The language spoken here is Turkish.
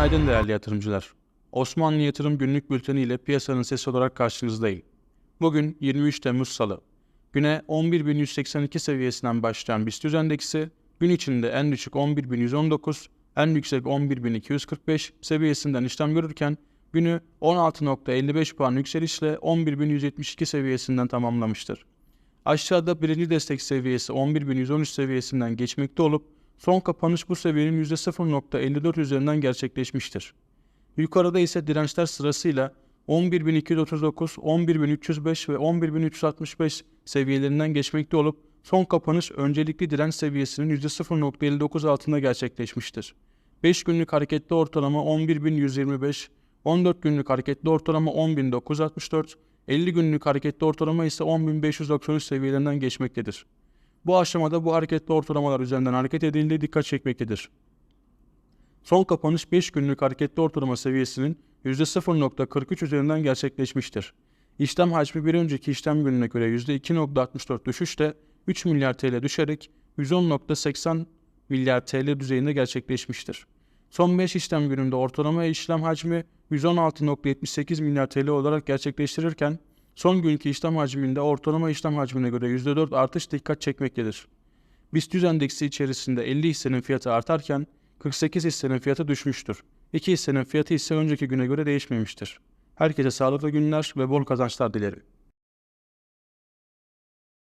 Günaydın değerli yatırımcılar. Osmanlı Yatırım Günlük Bülteni ile piyasanın sesi olarak karşınızdayım. Bugün 23 Temmuz Salı. Güne 11.182 seviyesinden başlayan BIST endeksi, gün içinde en düşük 11.119, en yüksek 11.245 seviyesinden işlem görürken, günü 16.55 puan yükselişle 11.172 seviyesinden tamamlamıştır. Aşağıda birinci destek seviyesi 11.113 seviyesinden geçmekte olup son kapanış bu seviyenin %0.54 üzerinden gerçekleşmiştir. Yukarıda ise dirençler sırasıyla 11.239, 11.305 ve 11.365 seviyelerinden geçmekte olup son kapanış öncelikli direnç seviyesinin %0.59 altında gerçekleşmiştir. 5 günlük hareketli ortalama 11.125, 14 günlük hareketli ortalama 10.964, 50 günlük hareketli ortalama ise 10.593 seviyelerinden geçmektedir. Bu aşamada bu hareketli ortalamalar üzerinden hareket edildiği dikkat çekmektedir. Son kapanış 5 günlük hareketli ortalama seviyesinin %0.43 üzerinden gerçekleşmiştir. İşlem hacmi bir önceki işlem gününe göre %2.64 düşüşte 3 milyar TL düşerek 110.80 milyar TL düzeyinde gerçekleşmiştir. Son 5 işlem gününde ortalama işlem hacmi 116.78 milyar TL olarak gerçekleştirirken son günkü işlem hacminde ortalama işlem hacmine göre %4 artış dikkat çekmektedir. BIST 100 endeksi içerisinde 50 hissenin fiyatı artarken 48 hissenin fiyatı düşmüştür. 2 hissenin fiyatı ise önceki güne göre değişmemiştir. Herkese sağlıklı günler ve bol kazançlar dilerim.